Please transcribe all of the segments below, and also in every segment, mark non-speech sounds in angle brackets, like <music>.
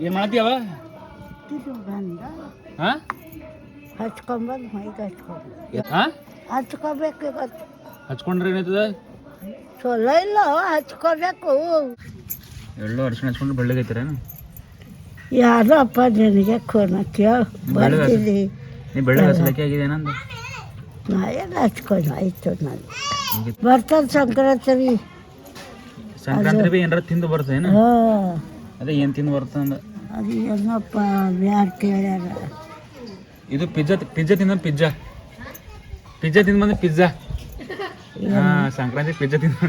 ಏನ್ ಮಾಡತ್ತೀಯವ ಇದು ಹಾ? ಹಚ್ಕೊಂಬಂದು ಮೈಗೆ ಹಚ್ಕೊಂಡು. ಹಾ? ಹಚ್ಕೋಬೇಕು ಇವತ್ತು. ಹಚ್ಕೊಂಡ್ರೆ ಏನಾಯ್ತದ? ಚಲೋ ಇಲ್ಲ ಹಚ್ಕೋಬೇಕು. ಎಳ್ಳು ಅರ್ಶಿಣ ಹಚ್ಕೊಂಡ್ರೆ ಬೆಳ್ಳಗೈತಿರೇನು ಯಾರೋ ಅಪ್ಪ ನಿನಗೆ ಹಚ್ಚ- ಬರ್ತೀನಿ. ನೀ ಬೆಳ್ಳಗೆ ಹಸಲಕ್ಕೆ ಆಗಿದೆ ಏನಂದ? ನಾ ಏನು ಹಚ್ಕೊಂಡು ಆಯ್ತು ನಾನು ಬರ್ತದೆ ಸಂಕ್ರಾಂತಿ. ಸಂಕ್ರಾಂತಿ ಏನಾರ ತಿಂದು ಬರ್ತೇನೆ ಹಾಂ. ಅದೇ ಏನು ತಿಂದು ಬರ್ತಂದ ಅದು? ಏನಪ್ಪ ಯಾರು ಕೇಳ್ಯಾರ. ಇದು ಪಿಜ್ಜಾ ಪಿಜ್ಜಾ ತಿಂದ ಪಿಜ್ಜಾ. ಪಿಜ್ಜಾ ತಿಂದು ಬಂದ ಪಿಜ್ಜಾ. ಹಾ ಸಂಕ್ರಾಂತಿ ಪಿಜ್ಜಾ ತಿಂದು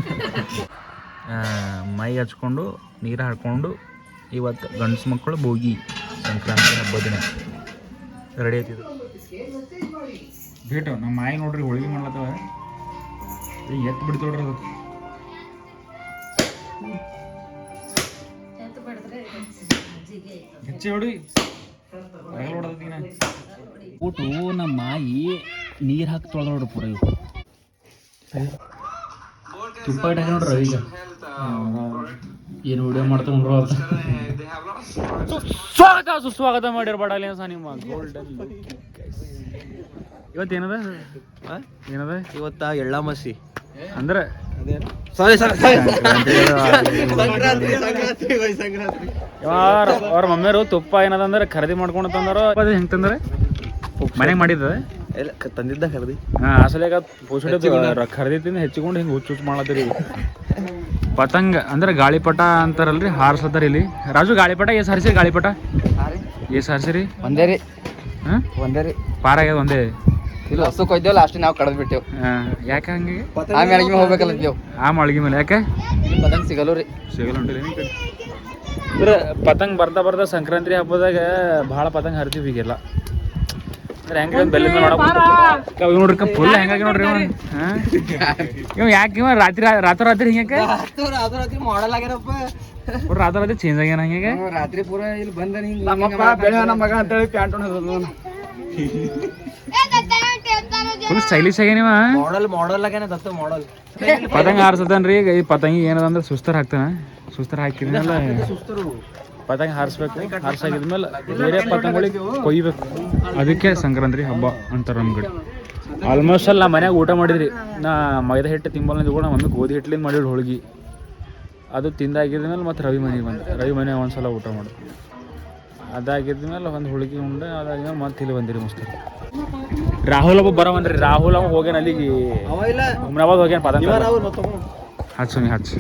ಮೈ ಹಚ್ಕೊಂಡು ನೀರು ಹಾಕೊಂಡು ಇವತ್ತು ಗಂಡಸು ಮಕ್ಕಳು ಭೋಗಿ ಸಂಕ್ರಾಂತಿ ಹಬ್ಬದ ದಿನ. ರೆಡಿ ಆಯ್ತಿದ್ದು ಭೇಟ ನಮ್ಮ ಮಾಯಿ ನೋಡ್ರಿ ಹೋಳಿಗೆ ಮಾಡ್ಲತ್ತವ. ಎತ್ತು ಬಿಡ್ತೋಡ್ರಿ ಅದಕ್ಕೆ. ಅದು ಹೊಡಿ. ಊಟು ನಮ್ಮ ಮಾಯಿ ನೀರು ಹಾಕಿ ತೊಳೆದ ನೋಡ್ರಿ ಪೂರ ಇವು. ತುಪ್ಪ ಇಟ್ಟು ಹಾಕಿ ನೋಡ್ರಿ ಈಗ. ಏನು ವಿಡಿಯೋ ಮಾಡ್ತಾ ನೋಡ್ರು ಅಂತ ಸ್ವಾಗತ ಸುಸ್ವಾಗತ ಮಾಡಿರ್ಬೇಡಲ್ಲ ಸಹ ನಿಮ್ಮ ಗೋಲ್ಡನ್ ಇವತ್ತೇನದ? ಏನದ? ಇವತ್ತ ಎಳ್ಳಮಸಿ. ಅಂದ್ರೆ? ಸಾರಿ ಯಾರ? ಅವ್ರ ಮಮ್ಮಿಯರು ತುಪ್ಪ ಏನದಂದ್ರೆ ಖರೀದಿ ಮಾಡ್ಕೊಂಡು ತಂದಾರ? ಅದು ಹೆಂಗ್ ತಂದ್ರೆ? ಮನೆಗೆ ಮಾಡಿದ ಇಲ್ಲ ತಂದಿದ್ದ ಖರೀದಿ. ಹಾ ಅಸಲಿಗ ಪೋಷಣೆ ಖರೀದಿ ತಿಂದು ಹೆಚ್ಚಿಕೊಂಡು ಹಿಂಗೆ ಹುಚ್ಚು ಹುಚ್ಚು ಮಾಡತ್ತೀರಿ ಪತಂಗ ಅಂದ್ರೆ ಗಾಳಿಪಟ ಅಂತಾರಲ್ರಿ ಹಾರ್ಸತ್ತಾರ ಇಲ್ಲಿ. ರಾಜು ಗಾಳಿಪಟ ಎಸ್ ಹಾರಿಸಿರಿ ಗಾಳಿಪಟ. ಎಸ್ ಹಾರಿಸಿರಿ. ಒಂದೇ ರೀ. ಹಾಂ? ಒಂದೇ ರೀ. ಪಾರ ಆಗ್ಯದ ಒಂದೇ? ಇಲ್ಲ ಹಸು ಕೊಯ್ದೇವ್ ಲಾಸ್ಟ್ ನಾವು ಕಡದ್ ಬಿಟ್ಟೆವು. ಹಾ, ಯಾಕೆ ಹಂಗೆ? ಆಮೇಲೆ ಅಡಿಗೆ ಹೋಗ್ಬೇಕಲ್ಲ ಆ ಮಾಳ್ಗಿ ಮೇಲೆ ಯಾಕೆ? ಪತಂಗ ಪತಂಗ್ ಸಿಗಲ್ಲ ರೀ. ಸಿಗಲ್ಲ ಅಂದ್ರೆ ಪತಂಗ್ ಬರ್ತಾ ಬರ್ತಾ ಸಂಕ್ರಾಂತಿ ಹಬ್ಬದಾಗ ಭಾಳ ಪತಂಗ ಹರಿತೀವಿ ಈಗೆಲ್ಲ. ಅಂದ್ರೆ ಹೆಂಗೆ ಬೆಲ್ಲಿಂದ ನೋಡಕ್ ಇವ್ ನೋಡ್ರಿ ಫುಲ್ ಹೆಂಗಾಗಿ ನೋಡ್ರಿ ಇವ ಹಾ? ಇವ ಯಾಕೆ ಇವ ರಾತ್ರಿ ರಾತ್ರಿ ರಾತ್ರಿ ಹಿಂಗೆ ರಾತ್ರಿ ಮಾಡಲ್ ಆಗ್ಯಾರಪ್ಪ. ರಾತ್ರಿ ರಾತ್ರಿ ಚೇಂಜ್ ಆಗ್ಯಾನ ಹಂಗೆ ರಾತ್ರಿ ಪೂರ ಇಲ್ಲಿ ಬಂದ ನಮ್ಮಪ್ಪ ಬೆಳೆ ನಮ್ಮ ಮಗ ಅಂತೇಳಿ ಪ್ಯಾಂಟ್ ಫುಲ್ ಸ್ಟೈಲಿಶ್ ಆಗ್ಯಾನ ಇವ? ಮಾಡಲ್ ಮಾಡಲ್ ಆಗ್ಯಾನ ದತ್ತ ಮಾಡಲ್ ಪತಂಗ ಆರ್ಸತಾನ್ರಿ ಈಗ ಈ ಪತಂಗಿ ಏನದ ಅಂದ್ರೆ ಸುಸ್ತರ ಹಾಕ್ತಾನ. ಸುಸ್ತರ ಹಾಕಿದ್ಮೇಲೆ ಪತಂಗ ಹಾರಿಸ್ಬೇಕು. ಹಾರಿಸಾಗಿದ್ಮೇಲೆ ಬೇರೆ ಪತಂಗಳಿಗೆ ಕೊಯ್ಬೇಕು. ಅದಕ್ಕೆ ಸಂಕ್ರಾಂತಿ ಹಬ್ಬ ಅಂತಾರೆ ನಮ್ಮ ಕಡೆ. ಆಲ್ಮೋಸ್ಟ್ ಅಲ್ಲಿ ನಾ ಮನ್ಯಾಗ ಊಟ ಮಾಡಿದ್ರಿ. ನಾ ಮೈದಾ ಹಿಟ್ಟು ತಿಂಬಲ್ ಕೂಡ ಮಮ್ಮಿ ಗೋಧಿ ಹಿಟ್ಲಿಂದ ಮಾಡಿದ್ರು ಹೋಳಿಗೆ. ಅದು ತಿಂದಾಗಿದ್ಮೇಲೆ ಮತ್ತೆ ರವಿ ಮನೆಗೆ ಬಂದೆ ರವಿ ಮನೆ ಒಂದ್ಸಲ ಊಟ ಮಾಡಿದೆ ಅದಾಗಿದ್ಮೇಲೆ ಒಂದು ಹುಡುಗಿ ಉಂಡೆ ಅದಾಗಿದ್ಮೇಲೆ ಮತ್ತೆ ಇಲ್ಲಿ ಬಂದಿರಿ ಮಸ್ತ್ ರಾಹುಲ್ ಒಬ್ಬ ಬರವನ್ರಿ. ರಾಹುಲ್ ಅವ ಹೋಗ್ಯಾನ ಅಲ್ಲಿಗೆ. ಅವ ಇಲ್ಲ. ಹುಮ್ನಾಬಾದ್ ಹೋಗ್ಯಾನ ತಗೊಂಡು ಹಚ್ಚು ನೀ ಹಚ್ಚು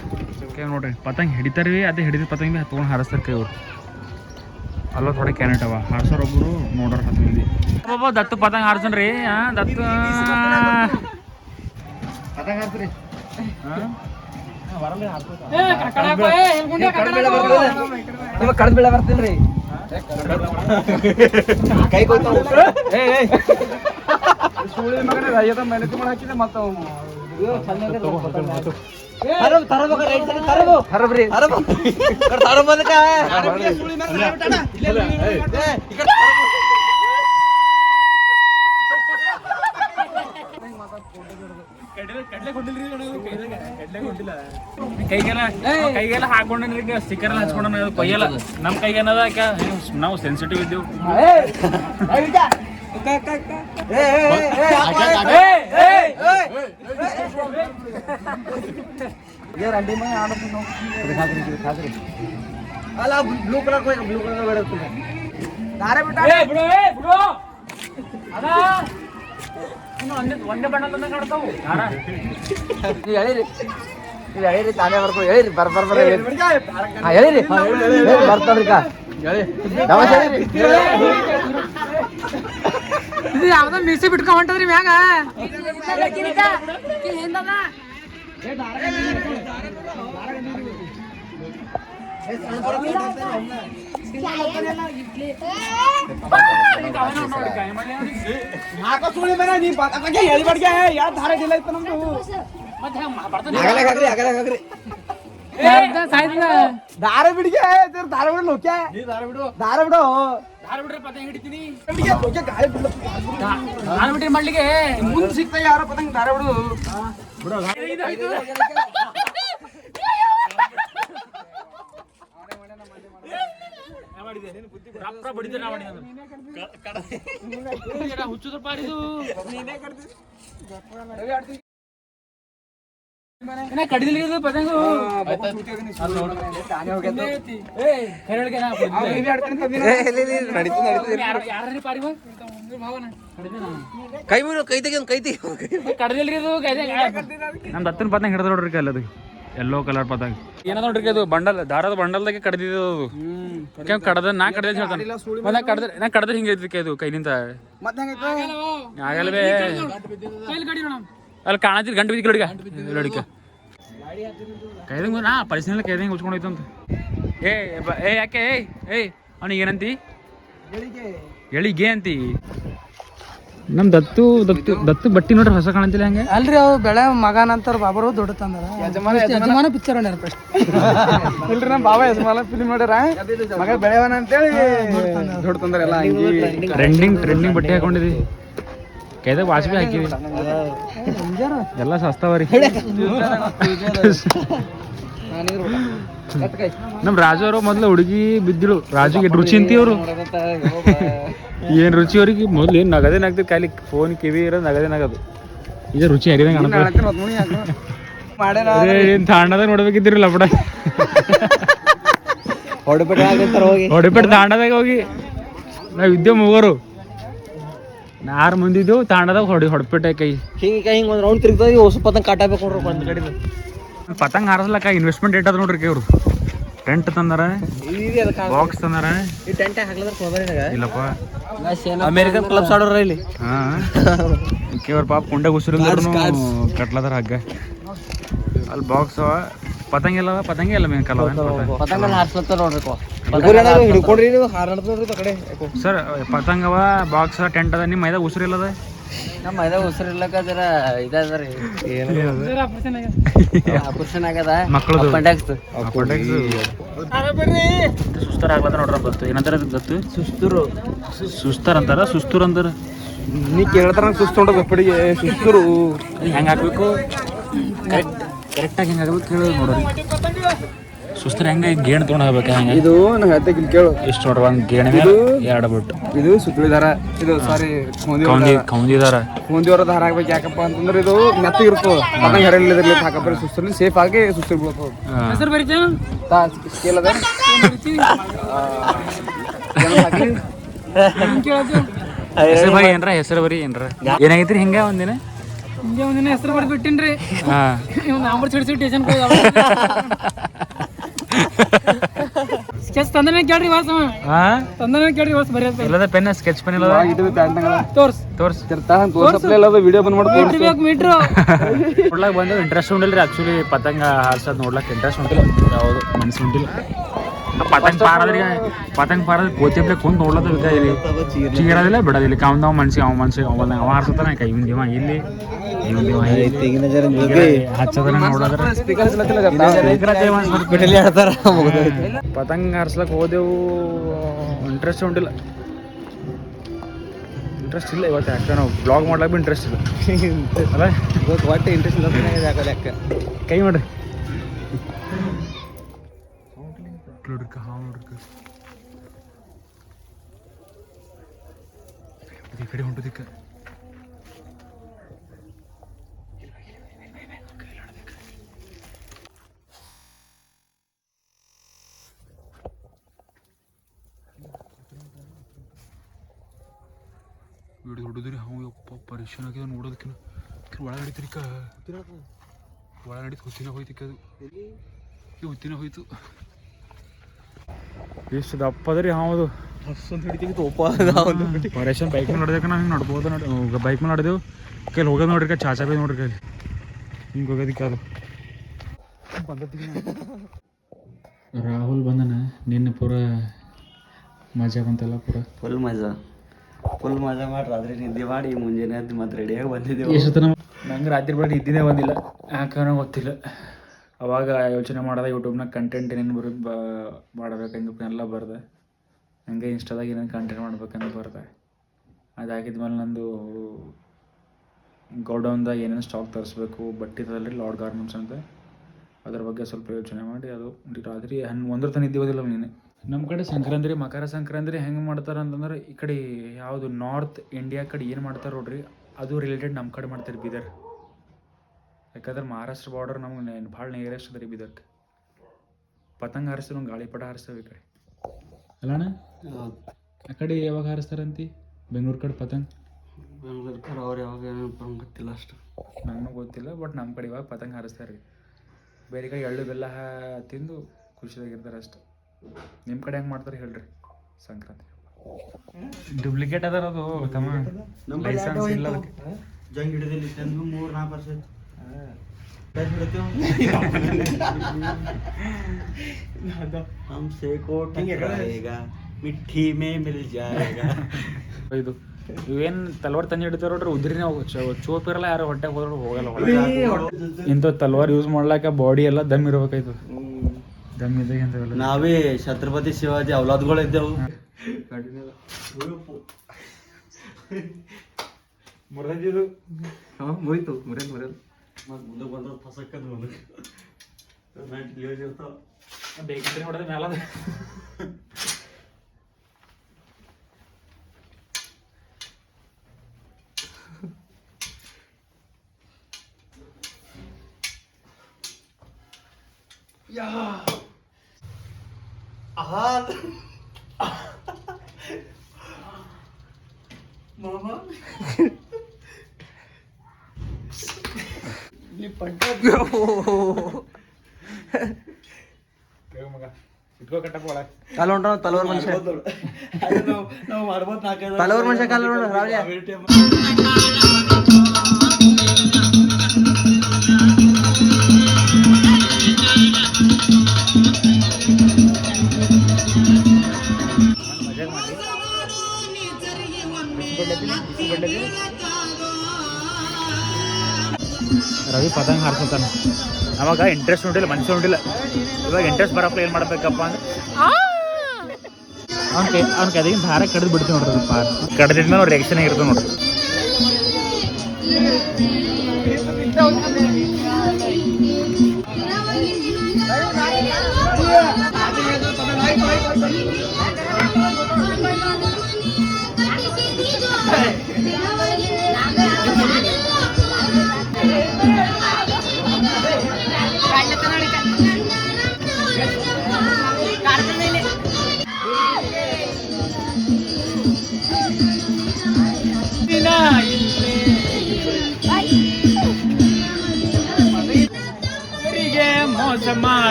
ಕೇಳಿ ನೋಡ್ರಿ ಪತಂಗ ಹಿಡಿತಾರ ರೀ ಅದೇ ಹಿಡಿದ ಪತಂಗ ಭೀ ಹತ್ಕೊಂಡು ಹಾರಿಸ್ತಾರೆ ಕೈ ಅವ್ರು ಅಲ್ಲ ಥೋಡೆ ಕ್ಯಾನೆಟ್ ಅವ ಹಾರಿಸೋರು ಒಬ್ಬರು ನೋಡೋರು ಹತ್ತು ಮಂದಿ ಒಬ್ಬ ದತ್ತು ಪತಂಗ ಹಾರಿಸ್ರಿ ರೀ ಹಾಂ ದತ್ತು ಪತಂಗ ಕಡ್ದ ಬೆಳೆ ಬರ್ತಿಲ್ರಿ ಕೈ ಕೈಗೆಲ್ಲ ಕೈಗೆಲ್ಲ ಹಾಕೊಂಡ್ರಿ ಸ್ಟಿಕರ್ ಹಚ್ಕೊಂಡ ಕೊಯ್ಯಲ್ಲ. ನಮ್ಮ ಕೈಗೆ ಏನದ ನಾವು ಸೆನ್ಸಿಟಿವ್ ಇದ್ದೀವಿ. ಅಲ್ಲ ಬ್ಲೂ ಕಲರ್ ಬ್ಲೂ ಕಲರ್ ಬೇಡ ಒಂದೇ ಬಣ್ಣ ತಂದ ಕಾಣ್ತಾವು ನೀವು ಹೇಳಿರಿ ನೀವು ಹೇಳಿರಿ ತಾನೇ ಬರ್ಕೊಂಡು ಹೇಳಿರಿ ಬರ್ ಬರ್ ಬರ್ ಹೇಳಿರಿ ಹಾಂ ಹೇಳಿರಿ ಬರ್ತಾವ್ರಿ ಕಾ ಹೇಳಿ ದವಾಸ್ ಹೇಳಿರಿ ಇದು ಯಾವ್ದೋ ಮೀಸಿ ಬಿಟ್ಕೊಂಡ್ ಹೊಂಟದ್ರಿ ಮ್ಯಾಗ ಆಗಲ್ಲ ಹಾಕ್ರಿ ಆಗಲ್ಲ ಹಾಕ್ರಿ ದಾರ ಬಿಡಿಗೆ ದಾರ ಬಿಡು ಲೋಕ್ಯ. ದಾರ ಬಿಡು. ದಾರ ಬಿಟ್ರಿ ಮಾಡ್ಲಿಕ್ಕೆ ಮುಂದೆ ಸಿಗ್ತಾ ಯಾರ ಪತಂಗ್ ದಾರ ಬಿಡು ಹುಚ್ಚುದ್ರ ಪಾರಿದು ನೀನೇ ಪಾರಿವ ಕೈ ಮುಗಿದು ಕೈ ತೆಗಿ ಕೈ ತೆಗಿ. ನಮ್ಮ ದತ್ತನ ಪತಂಗ ಹಿಡಿದ ನೋಡ್ರಿ ಕೈ ಅದು ಎಲ್ಲೋ ಕಲರ್ ಪತಂಗ. ಏನದ ನೋಡ್ರಿ ಅದು ಬಂಡಲ್ ದಾರದ ಬಂಡಲ್ದಾಗೆ ಕಡ್ದಿದ್ದು ಅದು. ಕೆಂಪ್ ಕಡ್ದ ನಾ ಕಡದ ಹೇಳ್ತಾನೆ. ನಾ ಕಡ್ದ ನಾ ಕಡ್ದ್ರೆ ಹಿಂಗೆ ಐತಿ ಇದು ಕೈನಿಂದ ಮತ್ತೆ ಆಗಲ್ವೇ. ಅಲ್ಲಿ ಕಾಣತಿದ್ ಗಂಟು ಬಿದ್ದಿಲ್ಲ ಹುಡುಗ. ಲಡಿಕ ಕೈದಂಗ ನಾ ಪರಿಸ್ಥಿತಿ ಕೈದಂಗ ಉಚ್ಕೊಂಡೋಯ್ತು ಅಂತ. ಏ ಬ- ಏ ಯಾಕೆ ಏಯ್ ಏಯ್ ಅವನಿಗೆ ಏನಂತಿ? ಎಳಿಗೆ ಅಂತಿ. ನಮ್ ದತ್ತು ದತ್ತು ದತ್ತು ಬಟ್ಟಿ ನೋಡ್ರಿ ಹೊಸ ಕಾಣಂತಿಲ್ಲ ಹಂಗೆ? ಅಲ್ರಿ ಅವ್ ಬೆಳೆ ಮಗನ ಅಂತಾರ ಬಾಬರು ದೊಡ್ಡ ತಂದಾರ. ಯಜಮಾನ ಪಿಕ್ಚರ್ ಫಸ್ಟ್ <laughs> ಇಲ್ರಿ ನಮ್ಮ ಬಾಬಾ ಯಜಮಾನ ಫಿಲ್ಮ್ ಮಾಡ್ಯಾರ ಮಗ ಬೆಳೆವನ ಅಂತೇಳಿ ದೊಡ್ಡ ತೊಂದ್ರೆ ಎಲ್ಲ. ಟ್ರೆಂಡಿಂಗ್ ಟ್ರೆಂಡಿಂಗ್ ಬಟ್ಟೆ ಹಾಕೊಂಡಿದಿ ಕೈದಾಗ ವಾಚ್ ಬಿ ಹಾಕಿವಿ ಎಲ್ಲ ಸಸ್ತಾವರಿ. ನಮ್ ರಾಜು ಅವರು ಮೊದ್ಲು ಹುಡುಗಿ ಬಿದ್ದಿಳು. ರಾಜುಗೆ ರುಚಿ ಅಂತೀವ್ರು ಏನ್ ರುಚಿ ಅವ್ರಿಗೆ? ಮೊದ್ಲು ಏನ್ ನಗದೇ ನಗ್ತದೆ ಖಾಲಿ ಫೋನ್ ಕಿವಿ ಇರೋದು ನಗದೇ ನಗದು. ಈಗ ರುಚಿ ಹರಿದಂಗ ತಾಂಡದ ಏನ್ ತಾಂಡದಾಗ ನೋಡ್ಬೇಕಿದ್ರಿ ಲಪಡ ಹೋಗಿ ಹೊಡಿಪೇಟ್ ತಾಂಡದಾಗ ಹೋಗಿ. ನಾವ್ ಇದ್ದೇವ್ ಮೂವರು. ನಾರು ಮುಂದಿದ್ದೆವು ತಾಂಡದಾಗ ಹೊಡಿ ಹೊಡ್ಬಿಟ್ಟೆ ಕೈ. ಹಿಂಗ ಹಿಂಗೆ ಒಂದು ರೌಂಡ್ ತಿರುಗ್ತದೆ ಹೊಸ ಪತಂಗ ಕಾಟಬೇಕು ನೋಡ್ರಿ ಒಂದ್ ಕಡೆ ಪತಂಗ ಹಾರಿಸ್ಲಕ್ಕ ಇನ್ವೆಸ್ಟ್ಮೆಂಟ್ ಇಟ್ಟದ ನೋಡ್ರಿ ನೋಡ್ರಿ ಇವ್ರು ಟೆಂಟ್ ತಂದಾರ ಬಾಕ್ಸ್ ತಂದಾರ. ಈ ಟೆಂಟ್ ಹಾಕ್ಲದ್ರ ಇಲ್ಲಪ್ಪ. ಅಮೇರಿಕನ್ ಕ್ಲಬ್ಸ್ ಆಡೋರ ಇಲ್ಲಿ. ಹಾ. ಕೇವ್ರ ಪಾಪ ಕುಂಡ ಉಸಿರಿದ್ರು ಕಟ್ಲದಾರ ಹಗ್ಗ. ಅಲ್ಲಿ ಬಾಕ್ಸ್ ಅವ. ಪತಂಗ ಎಲ್ಲ ಪತಂಗ ಇಲ್ಲ ಮೇನ್ ಕಲ್ಲ ಪತಂಗ? ಹಾರ್ಸ್ಲತ್ತಾರ ನೋಡ್ರಿ ಹಿಡ್ಕೊಂಡ್ರಿ ನೀವು ಹಾರಾಡ್ತ ನೋಡ್ರಿ ಆ ಕಡೆ ಸರ್ ಪತಂಗ ಅವ ಬಾಕ್ಸ್ ಟೆಂಟ್ ಅದ ನಿಮ್ಮ ಮೈದಾಗ ಉಸಿರು ಇಲ್ಲದ? ನಮ್ಮ ಮೈದಾಗ ಉಸಿರಿಲ್ಲಕ ಜರ ಇದದ್ರಿ. ಆಪರೇಷನ್ ಆಗ್ಯದ. ಮಕ್ಕಳದು ಅಪೆಂಡಿಕ್ಸ್ ಸುಸ್ತರ ಆಗ್ಲದ ನೋಡ್ರ ಗೊತ್ತು. ಏನಂತಾರ ಅದಕ್ಕೆ ಗೊತ್ತು? ಸುಸ್ತರು. ಸುಸ್ತರ ಅಂತಾರ ಸುಸ್ತರು ಅಂತಾರ ನೀ ಕೇಳ್ತಾರ ಸುಸ್ತೊಂಡ ಗೊಪ್ಪಡಿಗೆ ಸುಸ್ತರು. ಹೆಂಗ್ ಹಾಕ್ಬೇಕು? ಕರೆಕ್ಟ್ ಕರೆಕ್ಟಾಗಿ ಹೆಂಗ ಹಾಕ್ಬೇಕು ಕೇಳೋದು ನೋಡ್ರಿ. ಸುಸ್ತ್ರ ಹೆಂಗ ಗೇಣ್ ತೊಗೊಂಡು ಹೋಗ್ಬೇಕು ಹೆಂಗ? ಇದು ನಾ ಹೇಳ್ತೇನೆ ಇಲ್ಲಿ ಕೇಳು. ಇಷ್ಟು ನೋಡ್ರಿ ಒಂದ್ ಗೇಣ್ ಮೇಲೆ ಎರಡು ಬಿಟ್ಟು. ಇದು ಸುತ್ತಳಿ ದಾರ ಇದು ಸಾರಿ ಕೌಂದಿ ಕೌಂದಿ ದಾರ ಕೌಂದಿ ಅವರ ದಾರ ಹಾಕ್ಬೇಕು ಯಾಕಪ್ಪ ಅಂತಂದ್ರೆ ಇದು ಮೆತ್ತ ಇರ್ತದೆ ಪತಂಗ ಹರಳಿದ್ರಲ್ಲಿ ಹಾಕಪ್ಪ. ಸುಸ್ತಲಿ ಸೇಫ್ ಆಗಿ ಸುಸ್ತಲಿ ಬೀಳ್ತದೆ ಹೆಸರು ಬರೀತೇವ ತಾ ಸ್ಕೇಲ್ ಅದ ಹೆಸರು ಬರಿ ಏನ್ರ? ಹೆಸರು ಬರಿ ಏನ್ರ? ಏನಾಗೈತ್ರಿ ಹಿಂಗ ಒಂದಿನ? ಹಿಂಗೆ ಒಂದಿನ ಹೆಸರು ಬರೆದು ಬಿಟ್ಟಿನ್ರಿ ಹಾ ಇವ್ ನಂಬರ್ ಚಿಡಿಸಿ ಸ್ಟೇಷನ್ ಸ್ಕೆಚ್ ತಂದನೇ ಕೇಳ್ರಿ ವಾಸ ಹಾ ತಂದನೇ ಕೇಳ್ರಿ ವಾಸ ಬರೆಯೋದು ಇಲ್ಲದ ಪೆನ್ ಸ್ಕೆಚ್ ಪೆನ್ ಇಲ್ಲದ ಇದು ಪ್ಯಾಂಟ್ನಾಗ ತೋರ್ಸ್ ತೋರ್ಸ್ ತೋರ್ಸಪ್ಲೇ ಇಲ್ಲ ವಿಡಿಯೋ ಬಂದ್ ಮಾಡಿ ಮೀಟ್ರ್ ಬೇಕು ಮೀಟ್ರು ನೋಡ್ಲಾಕ ಬಂದು ಇಂಟ್ರೆಸ್ಟ್ ಉಂಡಿಲ್ರಿ ಆಕ್ಚುಲಿ ಪತಂಗ ಹಾರ್ಸೋದ್ ನೋಡ್ಲಾಕ ಇಂಟ್ರೆಸ್ಟ್ ಉಂಟಿಲ್ಲ ಯಾವುದು ಮನ್ಸು ಉಂಟಿಲ್ಲ ಆ ಪತಂಗ್ ಪಾರದ್ರಿ ಪತಂಗ್ ಪಾರದ್ ಕೋತಿಪ್ಲೆ ಕುಂತ್ ನೋಡ್ಲತ್ತ ಬೇಕಾ ಇಲ್ಲಿ. ಚೀರದಿಲ್ಲ ಬಿಡೋದಿಲ್ಲ. ನಾವು ಮನ್ಸಿಗೆ ಅವ ಮನ್ಸಿಗೆ ಅವ ಅವ ಹಾರ್ಸತಾನ ಕೈ ಇವನ್ ದಿವ ಇಲ್ಲಿ. ಇವ್ನ ದಿವ ಹಚ್ಚದ್ರ ನೋಡದ್ರ. ಪತಂಗ ಹಾರ್ಸ್ಲಕ್ ಹೋದೆವು ಇಂಟ್ರೆಸ್ಟ್ ಉಂಟಿಲ್ಲ ಇಂಟ್ರೆಸ್ಟ್ ಇಲ್ಲ ಇವತ್ತು ಯಾಕೆ? ನಾವು ಬ್ಲಾಗ್ ಮಾಡ್ಲಾಕ ಭೀ ಇಂಟ್ರೆಸ್ಟ್ ಇಲ್ಲ. <laughs> ಅಲ್ಲ? ಒಟ್ಟು ಇಂಟ್ರೆಸ್ಟ್ ಇಲ್ಲ ಕೈ ಮಾಡ್ರಿ. ನೋಡ್ರಿಕ ಹಾವು ನೋಡ್ರಿಕ ಈ ಕಡೆ ಹೊಂಟದಿಕ್ಕ. ವಿಡಿಯೋ ಹೊಡಿದ್ರಿ ಹಾವು ಯಪ್ಪ ಪರಿಶನ್ ಆಗಿದೆ ನೋಡೋದಕ್ಕಿನ ಒಳಗೆ ನಡೀತಿರಿಕ ಒಳ ನಡೀತು ಹುತ್ತಿನ ಹೋಯ್ತಿಕ್ಕ ಅದು. ಹುತ್ತಿನ ಹೋಯ್ತು. ಎಷ್ಟು ದಪ್ಪ ಅದ ರೀ ಹಾವದು. ಪರೇಶನ್ ಬೈಕ್ ಮೇಲೆ ನೋಡಿದಕ್ಕೆ ನಾವು ಹಿಂಗೆ ನೋಡ್ಬೋದು ನೋಡಿ ಬೈಕ್ ಮೇಲೆ ನೋಡಿದೆವು. ಕೈಲಿ ಹೋಗೋದು ನೋಡ್ರಿ ಚಾಚಾ ಬೈ ನೋಡ್ರಿ ಕೈಲಿ. ಹಿಂಗೆ ಹೋಗೋದಕ್ಕೆ ಅದು. ರಾಹುಲ್ ಬಂದನ ನಿನ್ನೆ ಪೂರ ಮಜಾ ಬಂತಲ್ಲ ಪೂರ? ಫುಲ್ ಮಜಾ. ಫುಲ್ ಮಜಾ ಮಾಡಿ ರಾತ್ರಿ ನಿದ್ದೆ ಮಾಡಿ ಮುಂಜಾನೆ ಮತ್ತೆ ರೆಡಿಯಾಗಿ ಬಂದಿದ್ದೇವೆ. ಎಷ್ಟು ನಂಗೆ ರಾತ್ರಿ ಬಾಡಿ ಇದ್ದಿದ್ದೇ ಬಂದಿಲ್ಲ. ಯಾಕಂದ್ರೆ ಗೊತ್ತಿಲ್ಲ. ಅವಾಗ ಯೋಚನೆ ಮಾಡಿದೆ ಯೂಟ್ಯೂಬ್ನಾಗ ಕಂಟೆಂಟ್ ಏನೇನು ಬರ ಮಾಡಬೇಕಂದು ಎಲ್ಲ ಬರ್ದೆ. ಹಂಗೆ ಇನ್ಸ್ಟಾದಾಗ ಏನೇನು ಕಂಟೆಂಟ್ ಮಾಡ್ಬೇಕಂತ ಬರ್ದೆ. ಅದು ಹಾಕಿದ್ಮೇಲೆ ನಂದು ಗೋಡೌನ್ದಾಗ ಏನೇನು ಸ್ಟಾಕ್ ತರಿಸ್ಬೇಕು ಬಟ್ಟಿದಲ್ಲಿ ಲಾರ್ಡ್ ಗಾರ್ಮೆಂಟ್ಸ್ ಅಂತ. ಅದ್ರ ಬಗ್ಗೆ ಸ್ವಲ್ಪ ಯೋಚನೆ ಮಾಡಿ, ಅದು ರಾತ್ರಿ ಹಂಗೆ ಒಂದ್ರ ತನಕ ಇದ್ದೀವದಿಲ್ಲ ನೀನು. ನಮ್ಮ ಕಡೆ ಸಂಕ್ರಾಂತಿ ಮಕರ ಸಂಕ್ರಾಂತಿ ಹೆಂಗೆ ಮಾಡ್ತಾರೆ ಅಂತಂದ್ರೆ, ಈ ಕಡೆ ಯಾವುದು ನಾರ್ತ್ ಇಂಡಿಯಾ ಕಡೆ ಏನು ಮಾಡ್ತಾರೆ ನೋಡ್ರಿ, ಅದು ರಿಲೇಟೆಡ್ ನಮ್ಮ ಕಡೆ ಮಾಡ್ತಾರೆ ಬೀದರ್. ಯಾಕಂದ್ರೆ ಮಹಾರಾಷ್ಟ್ರ ಬಾರ್ಡರ್ ನಮ್ಗೆ ಭಾಳ ನಿಯರೆಸ್ಟ್ ಅದ ರೀ ಬಿದಕ್ಕೆ ಪತಂಗ ಹಾರಿಸ್ತಾರೆ ಒಂದು ಗಾಳಿಪಟ ಹಾರಿಸ್ತೇವೆ ಈ ಕಡೆ ಅಲ್ಲಣ್ಣ ಆ ಕಡೆ ಯಾವಾಗ ಹಾರಿಸ್ತಾರಂತಿ? ಬೆಂಗಳೂರು ಕಡೆ ಪತಂಗ? ಬೆಂಗಳೂರು ಅವ್ರು ಯಾವಾಗ ಏನಪ್ಪ ಗೊತ್ತಿಲ್ಲ ಅಷ್ಟು. ನನಗೂ ಗೊತ್ತಿಲ್ಲ ಬಟ್ ನಮ್ಮ ಕಡೆ ಇವಾಗ ಪತಂಗ ಹಾರಿಸ್ತಾರೆ ರೀ. ಬೇರೆ ಕಡೆ ಎಳ್ಳು ಬೆಲ್ಲ ತಿಂದು ಖುಷಿಯಾಗಿರ್ತಾರೆ ಅಷ್ಟೆ. ನಿಮ್ಮ ಕಡೆ ಹೆಂಗೆ ಮಾಡ್ತಾರೆ ಹೇಳ್ರಿ ಸಂಕ್ರಾಂತಿ? ಡೂಪ್ಲಿಕೇಟ್ ಅದಾರ ಅದು ತಮ್ಮ ಲೈಸೆನ್ಸ್ ಇಲ್ಲ ಅದಕ್ಕೆ ಜಂಗ್ ಹಿಡಿದಿಲ್ಲ ಮೂರು ಮೂರ್ ನಾಲ್ಕು ವರ್ಷ ಆಯ್ತು. हमसे को टकराएगा मिट्टी में मिल जाएगा ಇದು ಇವೇನು ತಲ್ವಾರ್ ತಂದು ಹಿಡಿತಾರ ನೋಡ್ರಿ ಉದ್ರಿನ ಚೋಪ್ ಇರಲ್ಲ ಯಾರು ಹೊಟ್ಟೆ ಹೋದ್ರೆ ಹೋಗಲ್ಲ ಒಳಗೆ ಇಂಥ ತಲ್ವಾರ್ ಯೂಸ್ ಮಾಡ್ಲಾಕ ಬಾಡಿ ಎಲ್ಲ ದಮ್ ಇರ್ಬೇಕಾಯ್ತು ದಮ್ ಇದ್ದಾಗ ಎಂಥವೆಲ್ಲ ನಾವೇ ಛತ್ರಪತಿ ಶಿವಾಜಿ ಅವಲಾದ್ಗಳಿದ್ದೆವು ಮುರಿತು ಮುರಿಯಲ್ ಮುರಿಯಲ್ ಮುಂದೆ ಬಂದ್ರೆ ಫಸಕ್ಕದು ಮುಂದೆ ಇರ್ತಾವ ಬೇಕಿದ್ರೆ ಹೊಡೆದ ಮ್ಯಾಲ ಮಗ ಇಟ್ಕೋ ಕಟ್ಟಪ್ಪ ಒಳಗೆ ಕಾಲ ಹೊಂಟ ತಲವಾರ್ ಮನುಷ್ಯ. ತಲವಾರ್ ಮನುಷ್ಯ ಕಾಲ ರವಿ ಹಾರ್ಕೊತಾನೆ ಅವಾಗ ಇಂಟ್ರೆಸ್ಟ್ ನೋಡಿಲ್ಲ ಮನುಷ್ಯ ನೋಡಿಲ್ಲ. ಇವಾಗ ಇಂಟ್ರೆಸ್ಟ್ ಬರಪ್ಪ ಏನು ಮಾಡ್ಬೇಕಪ್ಪ ಅಂದ್ರೆ? ಅವ್ನ ಕೈ ಅವ್ನ ಕೈದಾಗಿನ ದಾರ ಕಡ್ದು ಬಿಡ್ತೀವಿ ನೋಡ್ರಿ ಪಾರ್. ಕಡ್ದಿದ್ಮೇಲೆ ಅವ್ರ ರಿಯಾಕ್ಷನ್ ಆಗಿರ್ತದೆ ನೋಡ್ರಿ.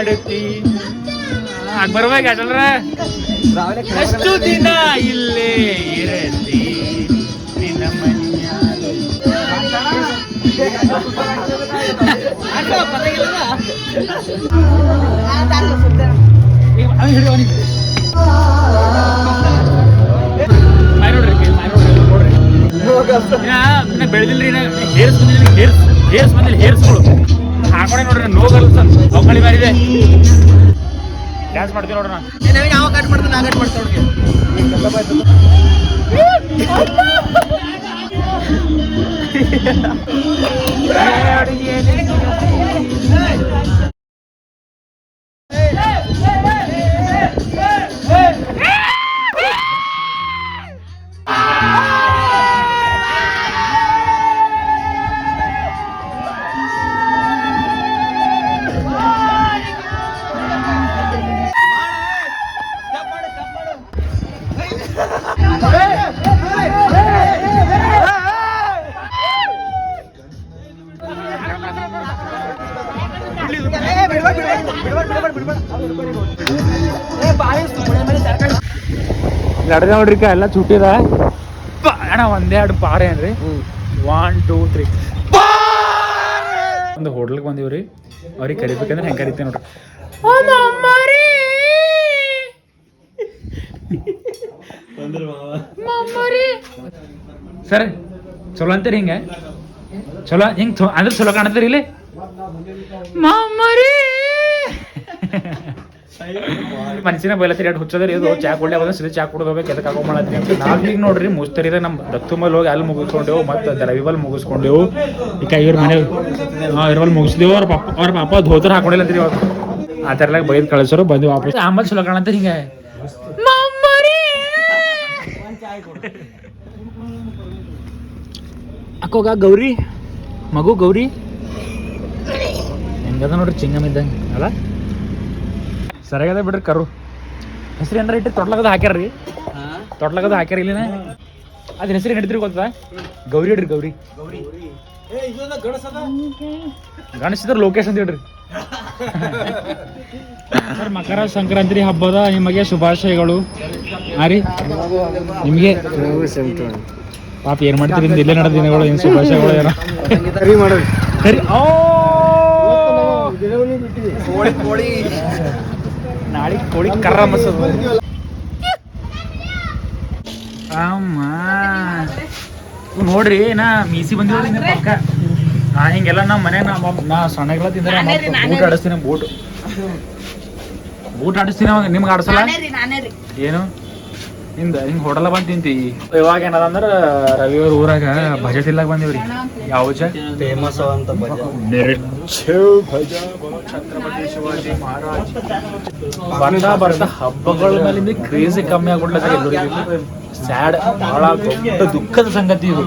ಮಾರಿ ಬರ್ಬೇಕಾಗಲ್ರ ಅಷ್ಟು ದಿನ ಇಲ್ಲೇ. ಇನ್ನ ಇನ್ನ ಬೆಳೆದಿಲ್ರಿ ಹೇರ್ಸ್ ಹೇರ್ಸ್ ಹೇರ್ಸ್ ಬಂದಿಲ್ಲ ಹೇರ್ಸ್ಗಳು ಹಾಕೊಂಡೆ ನೋಡ್ರಿ ನೋಗಲ್ ಹೊಂಗಳಿ ಮಾರಿದೆ ಡ್ಯಾನ್ಸ್ ಮಾಡ್ತೀವಿ ನೋಡ್ರಿ ನಾನು. ಯಾವ ಕಟ್ ಮಾಡ್ತಾನೆ ನಾ ಕಟ್ ಮಾಡ್ತಾವ್ರಿಗೆ ಲಡ್ದ ನೋಡ್ರಿ ಕ ಎಲ್ಲ ಚುಟ್ಟಿದ ಅಣ್ಣ ಒಂದೆರಡು ಎರಡು ಪಾರೆ ಏನ್ರಿ? ಒನ್ ಟೂ ತ್ರೀ ಒಂದು ಹೋಟ್ಲಿಗೆ ಬಂದಿವ್ರಿ. ಅವ್ರಿಗೆ ಕರಿಬೇಕಂದ್ರೆ ಹೆಂಗೆ ಕರಿತೀವಿ ನೋಡ್ರಿ. ಸರ್ ಚಲೋ ಅಂತೀರಿ ಹಿಂಗೆ? ಚಲೋ ಹಿಂಗೆ ಚೊ ಅಂದ್ರೆ ಚಲೋ ಕಾಣತ್ತೀರಿ ಇಲ್ಲಿ? ಮಾಮರಿ! <laughs> ಮನ್ಸಿನ ಬೈಲತ್ತೀರಿ ಎರಡು ಹುಚ್ಚದ್ರಿ ಇದು, ಚಾ ಕುಡ್ಲೆ ಬಂದ್ರೆ ಸೀದಾ ಚಾ ಕುಡ್ದು ಹೋಗ್ಬೇಕು ಎದಕ್ಕೆ ಹಾಕೋ ಮಾಡತ್ತೀವಿ ಅಂತ. ಈಗ ನೋಡ್ರಿ ಮುಸ್ತರಿದ ನಮ್ಮ ದತ್ತು ಮೇಲೆ ಹೋಗಿ ಅಲ್ಲಿ ಮುಗಿಸ್ಕೊಂಡೆವು, ಮತ್ತು ರವಿಬಲ್ ಮುಗಿಸ್ಕೊಂಡೆವು. ಈಗ ಇವ್ರ ಮನೆ ಹಾಂ ಇವ್ರ ಮುಗಿಸ್ದೇವು, ಅವ್ರ ಪಾಪ ಅವ್ರ ಪಾಪ ಧೋತ್ರ ಹಾಕೊಂಡಿಲ್ಲ ಅಂತೀರಿ ಅವ್ರು ಆ ಥರ ಎಲ್ಲ ಬೈದು ಕಳಿಸೋರು ಬಂದು ವಾಪಸ್. ಆಮೇಲೆ ಚಲೋ ಕಾಣಂತ ಹಿಂಗೆ. ಅಕ್ಕೋಗ ಗೌರಿ, ಮಗು ಗೌರಿ. ಹೆಂಗದ ನೋಡ್ರಿ ಚಿಂಗಮ್ ಇದ್ದಂಗೆ, ಅಲ್ಲ? ಸರಿಯಾಗದ ಬಿಡ್ರಿ ಕರು. ಹೆಸರು ಅಂದ್ರೆ ಇಟ್ಟು ತೊಟ್ಲಾಗದ ಹಾಕ್ಯಾರ್ರಿ. ತೊಟ್ಲಾಗದ ಹಾಕ್ಯಾರ ಇಲ್ಲ ಅದ್ ಹೆಸರು ಹಿಡಿದ್ರಿ ಗೊತ್ತಾ? ಗೌರಿ ಇಡ್ರಿ ಗೌರಿ. ಗಣೇಶದ್ರ ಲೋಕೇಶ್ ಅಂತ ಹೇಳ್ರಿ. ಸರ್ ಮಕರ ಸಂಕ್ರಾಂತಿ ಹಬ್ಬದ ನಿಮಗೆ ಶುಭಾಶಯಗಳು. ಹಾ ರೀ? ನಿಮಗೆ? ಪಾಪ ಏನ್ ಮಾಡ್ತೀರಿ? ಇಲ್ಲ ಇಲ್ಲೇ ನಡೆದ ದಿನಗಳು ಏನ್ ಶುಭಾಶಯಗಳು ಏನೋ. ಸರಿ ಓ! ನಾಳೆ ಕೋಳಿ ಕರ್ರ ಅದು ಅಮ್ಮ. ನೋಡ್ರಿ ನಾ ಮೀಸಿ ಬಂದಿವ್ರಿ ಪಕ್ಕ. ನಾ ಹಿಂಗೆಲ್ಲ ನಮ್ಮ ಮನೆ ನಮ್ಮ ನಾ ಸಣ್ಣಗಳ ತಿಂದ್ರೆ ಬೂಟ್ ಆಡಿಸ್ತೀನಿ ಬೂಟ್. ಬೂಟ್ ಆಡಿಸ್ತೀನಿ ಅವಾಗ ನಿಮ್ಗೆ ಆಡಿಸಲ್ಲ? ಏನು? ಹಿಂದ ಹಿಂಗ್ ಹೋಟೆಲ್ ಬಂದ್ ತಿಂತಿ? ಇವಾಗ ಏನದ ಅಂದ್ರ ರವಿ ಅವ್ರ ಊರಾಗ ಭಜ ತಿಲ್ಲಕ್ ಬಂದಿವ್ರಿ. ಯಾವ ಜ? ಫೇಮಸ್ ಅಂತ ಛತ್ರಪತಿ ಶಿವಾಜಿ ಮಹಾರಾಜ್. ಬರ್ತಾ ಬರ್ತಾ ಹಬ್ಬಗಳ ಮೇಲಿಂದ ಕ್ರೇಜಿ ಕಮ್ಮಿ ಎಲ್ಲರಿಗೂ. ಸ್ಯಾಡ್ ಬಹಳ ದೊಡ್ಡ ದುಃಖದ ಸಂಗತಿ ಇದು.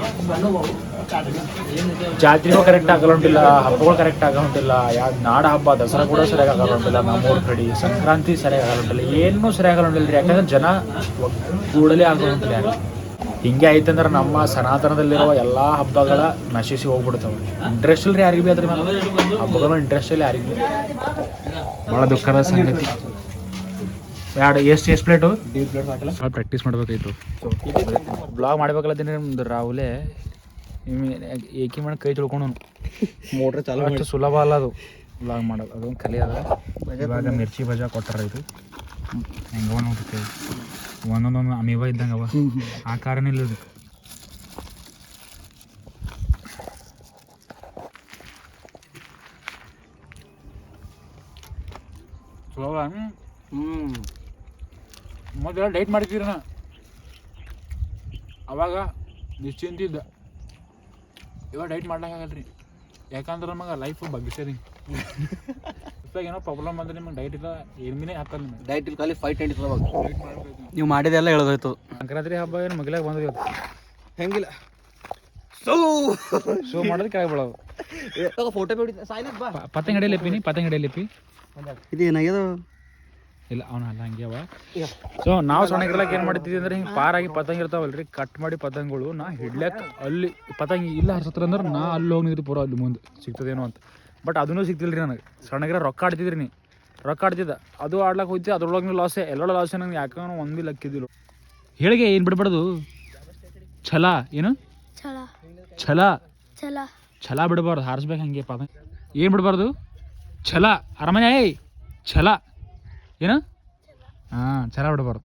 ಜಾತ್ರೆನೂ ಕರೆಕ್ಟ್ ಆಗಲ್ಲ ಹೊಂಟಿಲ್ಲ ಹಬ್ಬಗಳು ಕರೆಕ್ಟ್ ಆಗಲ್ಲ ಹೊಂಟಿಲ್ಲ ಯಾ ನಾಡ ಹಬ್ಬ ದಸರಾ ಕೂಡ ಸರಿಯಾಗಿ ಆಗಲ್ಲ ಹೊಂಟಿಲ್ಲ ನಮ್ಮೂರ ಕಡೆ ಸಂಕ್ರಾಂತಿ ಸರಿಯಾಗಿ ಆಗಲ್ಲ ಹೊಂಟಿಲ್ಲ ಏನೂ ಸರಿಯಾಗಿ ಆಗಲ್ಲ ರೀ. ಯಾಕಂದ್ರೆ ಜನ ಕೂಡಲೇ ಆಗಲ್ಲ ಹೊಂಟಿಲ್ಲ ಯಾರು. ಹಿಂಗೆ ಆಯ್ತಂದ್ರೆ ನಮ್ಮ ಸನಾತನದಲ್ಲಿರುವ ಎಲ್ಲಾ ಹಬ್ಬಗಳ ನಶಿಸಿ ಹೋಗ್ಬಿಡ್ತಾವೆ. ಇಂಟ್ರೆಸ್ಟ್ ಯಾರಿಗೂ ಯಾರಿಗೆ ಭೀ ಅದ್ರ ಮೇಲೆ. ಹಬ್ಬಗಳ ಇಂಟ್ರೆಸ್ಟ್ ಅಲ್ಲಿ ಯಾರಿಗೆ ಭಾಳ ದುಃಖದ ಸಂಗತಿ. ಎರಡು ಎಷ್ಟು ಎಷ್ಟು ಪ್ಲೇಟು ಭಾಳ ಪ್ರಾಕ್ಟೀಸ್ ಮಾಡ್ಬೇಕಾಯ್ತು. ಬ್ಲಾಗ್ ಮಾಡ್ಬೇಕಲ್ಲ ನಿಮ್ದು ರಾಹುಲೆ. ಏಕಿ ಮಾಡಿ ಕೈ ತೊಳ್ಕೊಂಡು <laughs> ಮೋಟ್ರ್ ಚಾಲು ಅಷ್ಟು ಸುಲಭ ಅಲ್ಲ ಅದು. ಬ್ಲಾಗ್ ಮಾಡೋದು. ಅದೊಂದು ಕಲೆ ಅದ. ಇವಾಗ ಮಿರ್ಚಿ ಬಜಾ ಕೊಟ್ಟಾರ ಇದು. ಹೆಂಗ ನೋಡ್ತೈತೆ ಒಂದೊಂದೊಂದು ಅಮೀಬ ಇದ್ದಂಗೆ ಅವ ಆಕಾರನೇ ಇಲ್ಲ ಇದಕ್ಕೆ ಚಲೋ ಹ್ಞೂ ಮೊದಲ ಡೈಟ್ ಮಾಡ್ತೀರ ನಾ ಅವಾಗ ನಿಶ್ಚಿಂತ ಇದ್ದ. ಇವಾಗ ಡೈಟ್ ರೀ ಯಾಕಂದ್ರೆ ನಮಗೆ ಲೈಫ್ ಬಗ್ಗಿಸರಿ <laughs> ಇವಾಗ ಏನೋ ಪ್ರಾಬ್ಲಮ್ ಅಂದ್ರೆ ನಿಮಗೆ ಡೈಟ್ ಇಲ್ಲ ಏನ್ಮಿನೇ ಹಾಕಲ್ಲ ನಿಮಗೆ. ಡೈಟ್ ಇಲ್ಲಿ ಖಾಲಿ ಫೈವ್ ಟ್ವೆಂಟಿ ನೀವು ಮಾಡಿದೆಲ್ಲ ಹೇಳೋದಾಯ್ತು. ಸಂಕ್ರಾಂತಿ ಹಬ್ಬ ಏನು ಮಗಿಲಾಗ ಬಂದ್ರಿ ಇವತ್ತು? ಹೆಂಗಿಲ್ಲ. ಶೋ ಮಾಡೋದು ಕೆಳಗೆ ಬಿಡೋದು ಫೋಟೋ ಬಿಡಿ ಸಾಯ್ಲತ್ ಬಾ. ಪ- ಪತಂಗ್ ಹಿಡಿಯಲಿಪ್ಪಿನಿ ಪತಂಗ್ ಹಿಡಿಯಲಿಪ್ಪಿ ಇದು ಏನಾಗ್ಯದ? ಇಲ್ಲ ಅವ್ನು ಅಲ್ಲ ಹಂಗೆ ಅವ. ಸೊ ನಾವು ಸಣ್ಣಗಿರ್ಲಕ್ಕೆ ಏನು ಮಾಡ್ತಿದ್ವಿ ಅಂದ್ರೆ ಹಿಂಗೆ ಪಾರಾಗಿ ಪತಂಗ ಇರ್ತಾವಲ್ರಿ ಕಟ್ ಮಾಡಿ ಪತಂಗಗಳು ನಾ ಹಿಡ್ಲಕ್ಕ ಅಲ್ಲಿ ಪತಂಗ ಇಲ್ಲ ಹರ್ಸತ್ರ ಅಂದ್ರೆ ನಾ ಅಲ್ಲಿ ಹೋಗಿ ಪೂರ ಅಲ್ಲಿ ಮುಂದೆ. ಸಿಗ್ತದೇನೋ ಅಂತ. ಬಟ್ ಅದನ್ನೂ ರೀ ನನಗೆ. ಸಣ್ಣಗಿರ ರೊಕ್ಕ ಆಡ್ತಿದ್ರಿ ನೀ. ರೊಕ್ಕ ಆಡ್ತಿದ್ದ. ಅದು ಆಡ್ಲಕ್ಕೆ ಹೋಯ್ತಿ ಅದ್ರೊಳಗೆ ಲಾಸೆ ಎಲ್ಲರ ಲಾಸೆ ನಂಗೆ ಯಾಕೆ ಒಂದು ಬಿ ಲಕ್ಕಿದ್ದಿಲ್ಲ ಹೇಳಿಗೆ ಏನು ಬಿಡ್ಬಾರ್ದು? ಛಲ ಏನು? ಛಲ. ಛಲ. ಛಲ. ಛಲ ಬಿಡಬಾರ್ದು ಹಾರಿಸ್ಬೇಕು ಹಂಗೆ ಪದ ಏನು ಬಿಡಬಾರ್ದು? ಛಲ. ಅರಮನೆ ಏಯ್! ಛಲ. ಏನು? ಹಾಂ ಛಲ ಬಿಡಬಾರ್ದು.